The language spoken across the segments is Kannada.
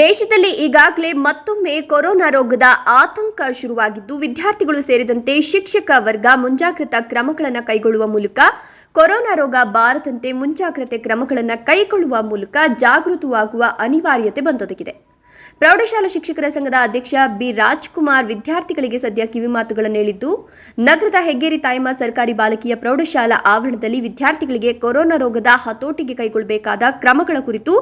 ದೇಶದಲ್ಲಿ ಈಗಾಗಲೇ ಮತ್ತೊಮ್ಮೆ ಕೊರೋನಾ ರೋಗದ ಆತಂಕ ಶುರುವಾಗಿದ್ದು, ವಿದ್ಯಾರ್ಥಿಗಳು ಸೇರಿದಂತೆ ಶಿಕ್ಷಕ ವರ್ಗ ಮುಂಜಾಗ್ರತಾ ಕ್ರಮಗಳನ್ನು ಕೈಗೊಳ್ಳುವ ಮೂಲಕ ಕೊರೋನಾ ರೋಗ ಬಾರದಂತೆ ಮುಂಜಾಗ್ರತೆ ಕ್ರಮಗಳನ್ನು ಕೈಗೊಳ್ಳುವ ಮೂಲಕ ಜಾಗೃತವಾಗುವ ಅನಿವಾರ್ಯತೆ ಬಂದೊದಗಿದೆ. ಪ್ರೌಢಶಾಲಾ ಶಿಕ್ಷಕರ ಸಂಘದ ಅಧ್ಯಕ್ಷ ಬಿ. ರಾಜ್ಕುಮಾರ್ ವಿದ್ಯಾರ್ಥಿಗಳಿಗೆ ಸದ್ಯ ಕಿವಿಮಾತುಗಳನ್ನು ಹೇಳಿದ್ದು, ನಗರದ ಹೆಗ್ಗೇರಿ ತಾಯಮ್ಮ ಸರ್ಕಾರಿ ಬಾಲಕಿಯ ಪ್ರೌಢಶಾಲಾ ಆವರಣದಲ್ಲಿ ವಿದ್ಯಾರ್ಥಿಗಳಿಗೆ ಕೊರೋನಾ ರೋಗದ ಹತೋಟಿಗೆ ಕೈಗೊಳ್ಳಬೇಕಾದ ಕ್ರಮಗಳ ಕುರಿತು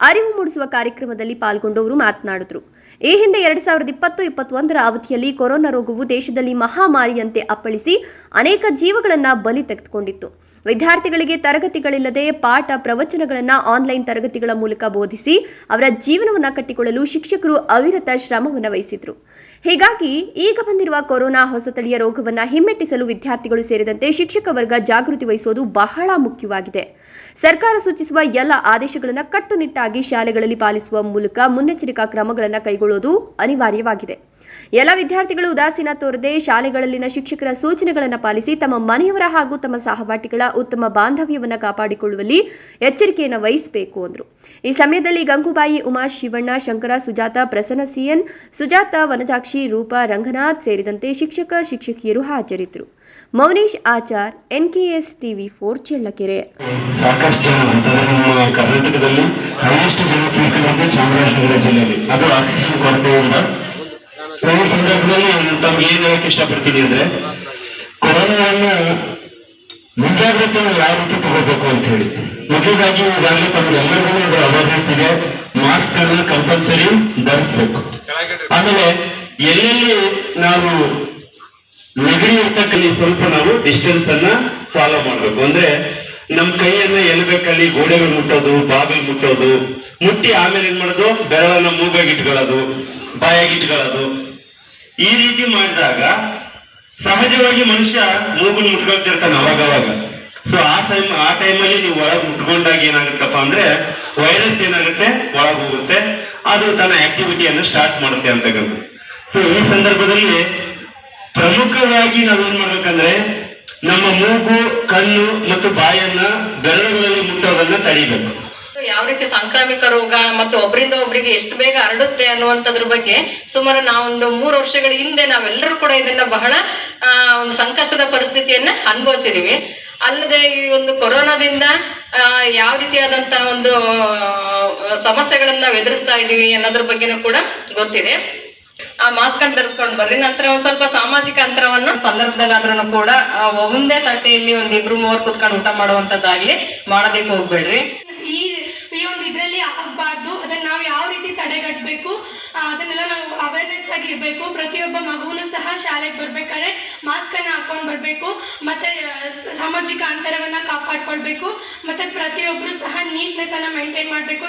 ಅರಿವು ಮೂಡಿಸುವ ಕಾರ್ಯಕ್ರಮದಲ್ಲಿ ಪಾಲ್ಗೊಂಡವರು ಮಾತನಾಡಿದರು. ಈ ಹಿಂದೆ ಎರಡ್ ಸಾವಿರದ ಇಪ್ಪತ್ತು ಇಪ್ಪತ್ತೊಂದರ ಅವಧಿಯಲ್ಲಿ ಕೊರೋನಾ ರೋಗವು ದೇಶದಲ್ಲಿ ಮಹಾಮಾರಿಯಂತೆ ಅಪ್ಪಳಿಸಿ ಅನೇಕ ಜೀವಗಳನ್ನು ಬಲಿ ತೆಗೆದುಕೊಂಡಿತ್ತು. ವಿದ್ಯಾರ್ಥಿಗಳಿಗೆ ತರಗತಿಗಳಿಲ್ಲದೆ ಪಾಠ ಪ್ರವಚನಗಳನ್ನು ಆನ್ಲೈನ್ ತರಗತಿಗಳ ಮೂಲಕ ಬೋಧಿಸಿ ಅವರ ಜೀವನವನ್ನು ಕಟ್ಟಿಕೊಳ್ಳಲು ಶಿಕ್ಷಕರು ಅವಿರತ ಶ್ರಮವನ್ನು ವಹಿಸಿದ್ರು. ಹೀಗಾಗಿ ಈಗ ಬಂದಿರುವ ಕೊರೋನಾ ಹೊಸತಳಿಯ ರೋಗವನ್ನು ಹಿಮ್ಮೆಟ್ಟಿಸಲು ವಿದ್ಯಾರ್ಥಿಗಳು ಸೇರಿದಂತೆ ಶಿಕ್ಷಕ ವರ್ಗ ಜಾಗೃತಿ ವಹಿಸುವುದು ಬಹಳ ಮುಖ್ಯವಾಗಿದೆ. ಸರ್ಕಾರ ಸೂಚಿಸುವ ಎಲ್ಲ ಆದೇಶಗಳನ್ನು ಕಟ್ಟುನಿಟ್ಟಾಗಿ ಶಾಲೆಗಳಲ್ಲಿ ಪಾಲಿಸುವ ಮೂಲಕ ಮುನ್ನೆಚ್ಚರಿಕಾ ಕ್ರಮಗಳನ್ನು ಕೈಗೊಳ್ಳುವುದು ಅನಿವಾರ್ಯವಾಗಿದೆ. ಎಲ್ಲ ವಿದ್ಯಾರ್ಥಿಗಳು ಉದಾಸೀನ ತೋರದೆ ಶಾಲೆಗಳಲ್ಲಿನ ಶಿಕ್ಷಕರ ಸೂಚನೆಗಳನ್ನು ಪಾಲಿಸಿ ತಮ್ಮ ಮನೆಯವರ ಹಾಗೂ ತಮ್ಮ ಸಹಪಾಠಿಗಳ ಉತ್ತಮ ಬಾಂಧವ್ಯವನ್ನು ಕಾಪಾಡಿಕೊಳ್ಳುವಲ್ಲಿ ಎಚ್ಚರಿಕೆಯನ್ನು ವಹಿಸಬೇಕು ಅಂದರು. ಈ ಸಮಯದಲ್ಲಿ ಗಂಗೂಬಾಯಿ ಉಮಾ ಶಿವಣ್ಣ, ಶಂಕರ, ಸುಜಾತ, ಪ್ರಸನ್ನ ಸಿಎನ್, ಸುಜಾತ, ವನಜಾಕ್ಷಿ, ರೂಪಾ, ರಂಗನಾಥ್ ಸೇರಿದಂತೆ ಶಿಕ್ಷಕ, ಶಿಕ್ಷಕಿಯರು ಹಾಜರಿದ್ದರು. Mounesh Achar, NKS TV four Challakere. ಸಾಕಷ್ಟು ಕರ್ನಾಟಕದಲ್ಲಿ ಹೈಯೆಸ್ಟ್ ಜನ ತೀರ್ಕೊಂಡಂತೆ ಚಾಮರಾಜನಗರ ಜಿಲ್ಲೆಯಲ್ಲಿ. ಅದು ಆಕ್ಸಿಜನ್ ಕೊರತೆಯಿಂದ ಸಂದರ್ಭದಲ್ಲಿ ತಮ್ಗೆ ಏನ್ ಹೇಳಕ್ ಇಷ್ಟಪಡ್ತೀನಿ ಅಂದ್ರೆ, ಕೊರೋನಾವನ್ನ ಮುಂಜಾಗ್ರತೆ ಯಾವ ರೀತಿ ತಗೋಬೇಕು ಅಂತ ಹೇಳಿ. ಮೊದಲಾಗಿ ಈಗಾಗಲೇ ತಮ್ಗೆಲ್ಲರಿಗೂ ಅದರ ಅವೇರ್ನೆಸ್ ಇದೆ. ಮಾಸ್ಕ್ ಅನ್ನ ಕಂಪಲ್ಸರಿ ಧರಿಸ್ಬೇಕು. ಆಮೇಲೆ ಎಲ್ಲೆಲ್ಲಿ ನಾವು ನೆಗಡಿ ಇರ್ತಕ್ಕಲ್ಲಿ ಸ್ವಲ್ಪ ನಾವು ಡಿಸ್ಟೆನ್ಸ್ ಅನ್ನ ಫಾಲೋ ಮಾಡ್ಬೇಕು. ಅಂದ್ರೆ ನಮ್ ಕೈಯನ್ನ ಎಲ್ಬೇಕಲ್ಲಿ ಗೋಡೆಗಳು ಮುಟ್ಟೋದು, ಬಾಗಿಲು ಮುಟ್ಟೋದು, ಮುಟ್ಟಿ ಆಮೇಲೆ ಏನ್ ಮಾಡೋದು? ಬೆರಳನ್ನ ಮೂಗಾಗಿ ಇಟ್ಕೊಳ್ಳೋದು, ಬಾಯಾಗಿ ಇಟ್ಕೊಳ್ಳೋದು. ಈ ರೀತಿ ಮಾಡಿದಾಗ ಸಹಜವಾಗಿ ಮನುಷ್ಯ ಮೂಗನ್ ಮುಟ್ಕೊಳ್ತಿರ್ತಾನೆ ಅವಾಗ ಅವಾಗ. ಸೊ ಆ ಟೈಮ್ ಆ ಟೈಮಲ್ಲಿ ನೀವು ಒಳಗ್ ಮುಟ್ಕೊಂಡಾಗ ಏನಾಗುತ್ತಪ್ಪ ಅಂದ್ರೆ ವೈರಸ್ ಏನಾಗುತ್ತೆ? ಒಳಗ್ ಹೋಗುತ್ತೆ. ಅದು ತನ್ನ ಆಕ್ಟಿವಿಟಿಯನ್ನು ಸ್ಟಾರ್ಟ್ ಮಾಡುತ್ತೆ ಅಂತಕ್ಕಂಥ ಸೊ ಈ ಸಂದರ್ಭದಲ್ಲಿ ಪ್ರಮುಖವಾಗಿ ನಾವೇನ್ ಮಾಡ್ಬೇಕಂದ್ರೆ ನಮ್ಮ ಮೂಗು, ಕಣ್ಣು ಮತ್ತು ಬಾಯನ್ನ ಬೆರಳುಗಳಲ್ಲಿ ಮುಟ್ಟೋದನ್ನ ತಡಿಬೇಕು. ಯಾವ ರೀತಿ ಸಾಂಕ್ರಾಮಿಕ ರೋಗ ಮತ್ತು ಒಬ್ಬರಿಂದ ಒಬ್ಬರಿಗೆ ಎಷ್ಟು ಬೇಗ ಹರಡುತ್ತೆ ಅನ್ನುವಂಥದ್ರ ಬಗ್ಗೆ ಸುಮಾರು ನಾವೊಂದು ಮೂರು ವರ್ಷಗಳ ಹಿಂದೆ ನಾವೆಲ್ಲರೂ ಕೂಡ ಇದನ್ನ ಬಹಳ ಒಂದು ಸಂಕಷ್ಟದ ಪರಿಸ್ಥಿತಿಯನ್ನ ಅನುಭವಿಸಿದೀವಿ. ಅಲ್ಲದೆ ಈ ಒಂದು ಕೊರೋನಾದಿಂದ ಯಾವ ರೀತಿಯಾದಂತಹ ಒಂದು ಸಮಸ್ಯೆಗಳನ್ನ ಎದುರಿಸ್ತಾ ಇದೀವಿ ಅನ್ನೋದ್ರ ಬಗ್ಗೆನೂ ಕೂಡ ಗೊತ್ತಿದೆ. ಆ ಮಾಸ್ಕ್ ಅನ್ನು ಧರಿಸ್ಕೊಂಡು ಬರ್ರಿ. ನಂತರ ಒಂದ್ ಸ್ವಲ್ಪ ಸಾಮಾಜಿಕ ಅಂತರವನ್ನು ಸಂದರ್ಭದಲ್ಲಾದ್ರೂ ಕೂಡ ಒಂದೇ ತಟ್ಟೆಯಲ್ಲಿ ಒಂದ್ ಇಬ್ರು, ಮೂವರ್ ಕುತ್ಕೊಂಡು ಊಟ ಮಾಡುವಂತದ್ದಾಗ್ಲಿ ಮಾಡೋದಕ್ಕೆ ಹೋಗ್ಬೇಡ್ರಿ. ಈ ಈ ಒಂದು ಇದರಲ್ಲಿ ಆಗಬಾರ್ದು. ಅದನ್ನ ನಾವು ಯಾವ ರೀತಿ ತಡೆಗಟ್ಟಬೇಕು ಅದನ್ನೆಲ್ಲ ನಾವು ಅವೇರ್ನೆಸ್ ಆಗಿ ಇರಬೇಕು. ಪ್ರತಿಯೊಬ್ಬ ಮಗುವೂ ಸಹ ಶಾಲೆಗೆ ಬರ್ಬೇಕಾದ್ರೆ ಮಾಸ್ಕ್ ಅನ್ನ ಹಾಕೊಂಡು ಬರಬೇಕು. ಮತ್ತೆ ಸಾಮಾಜಿಕ ಅಂತರವನ್ನ ಕಾಪಾಡ್ಕೊಳ್ಬೇಕು. ಮತ್ತೆ ಪ್ರತಿಯೊಬ್ರು ಸಹ ನೀಟ್ನೆಸ್ ಅನ್ನ ಮೇಂಟೈನ್ ಮಾಡಬೇಕು.